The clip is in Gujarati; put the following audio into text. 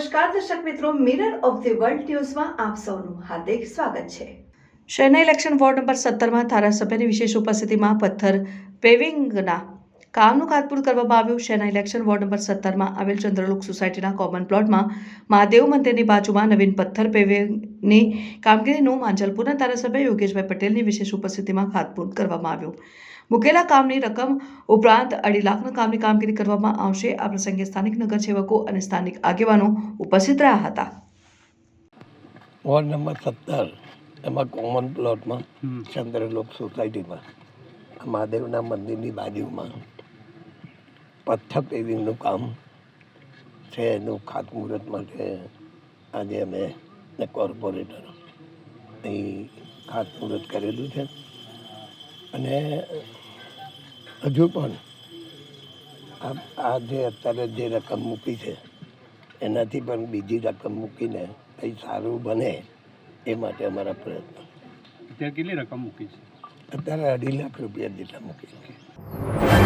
નમસ્કાર, દર્શક મિત્રો મિરર ઓફ ધી વર્લ્ડ ન્યૂઝમાં આપ સૌનું હાર્દિક સ્વાગત છે. શહેરના ઇલેક્શન વોર્ડ નંબર સત્તરમાં ધારાસભ્યની વિશેષ ઉપસ્થિતિમાં પથ્થર પેવિંગના કામનું ખાતપુર કરવામાં આવ્યું. શહેરના ઇલેક્શન વોર્ડ નંબર સત્તરમાં આવેલ ચંદ્રલોક સોસાયટીના કોમન પ્લોટમાં મહાદેવ મંદિરની બાજુમાં નવીન પથ્થર પેવેની કામગીરીનું માંજલપુરના ધારાસભ્ય યોગેશભાઈ પટેલની વિશેષ ઉપસ્થિતિમાં ખાતપૂર કરવામાં આવ્યું. મુકેલા કામની રકમ ઉપરાંત અઢી લાખના કામની કામગીરી કરવામાં આવશે. આ પ્રસંગે સ્થાનિક નગરસેવકો અને સ્થાનિક આગેવાનો ઉપસ્થિત રહ્યા હતા. વોર્ડ નંબર સત્તર એમાં કોમન પ્લોટમાં ચંદ્રલોક સોસાયટીમાં મહાદેવના મંદિરની બાજુમાં પથ્થર પેવિંગનું કામ છે એનું ખાતમુહૂર્ત માટે આજે અમે ને કોર્પોરેટર અહીં ખાતમુહૂર્ત કરેલું છે. અને હજુ પણ આ આ જે અત્યારે જે રકમ મૂકી છે એનાથી પણ બીજી રકમ મૂકીને કંઈ સારું બને એ માટે અમારા પ્રયત્ન. અત્યારે કેટલી રકમ મૂકી છે? અત્યારે અઢી લાખ રૂપિયા જેટલા મૂકી છે.